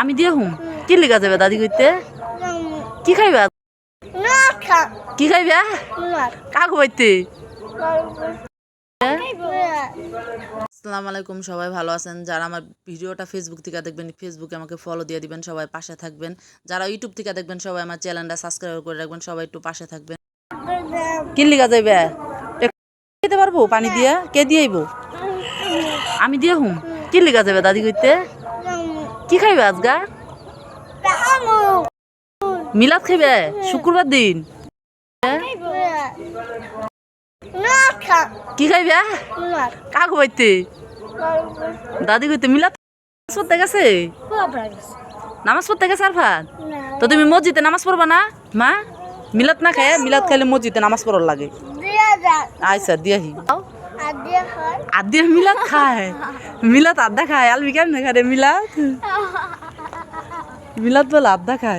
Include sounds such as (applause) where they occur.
আমি দিয়ে হুম। কি লিখা যাবে দাদি কইতে? কি খাইবা? কি খাইবা? কাকু বাইতে আসসালামু আলাইকুম সবাই ভালো আছেন? যারা আমার ভিডিওটা ফেসবুক থেকে দেখবেন ফেসবুকে আমাকে ফলো দিয়ে দিবেন, সবাই পাশে থাকবেন। যারা ইউটিউব থেকে দেখবেন, সবাই আমার চ্যানেলটা সাবস্ক্রাইব করে রাখবেন, সবাই একটু পাশে থাকবেন। কি লিখা যাইবে? খেতে পারব পানি দিয়ে? কে দিয়ে আইবো? আমি দিয়ে হুম। কি লিখা যাবে দাদি কইতে? কি খাইবে আজগা মিলাদ খাইবে? শুক্রবার দিন? কি খাইবে? কাকু বাইতে দাদি কইতে মিলাদ পড়তে গেছে? নামাজ পড়তে গেছে আরফাত? তো তুমি মসজিদে নামাজ পড়বা না? মা মিলাদ না খায় মিলাদ খাইলে মসজিদে নামাজ পড়ার লাগে। আচ্ছা দিয়াহি। আদি মিলাদ খায়। মিলাদ আড্ডা খায়। আলবি কেমনে খায় রে মিলাদ? (laughs) মিলাদ বলে আড্ডা খায়।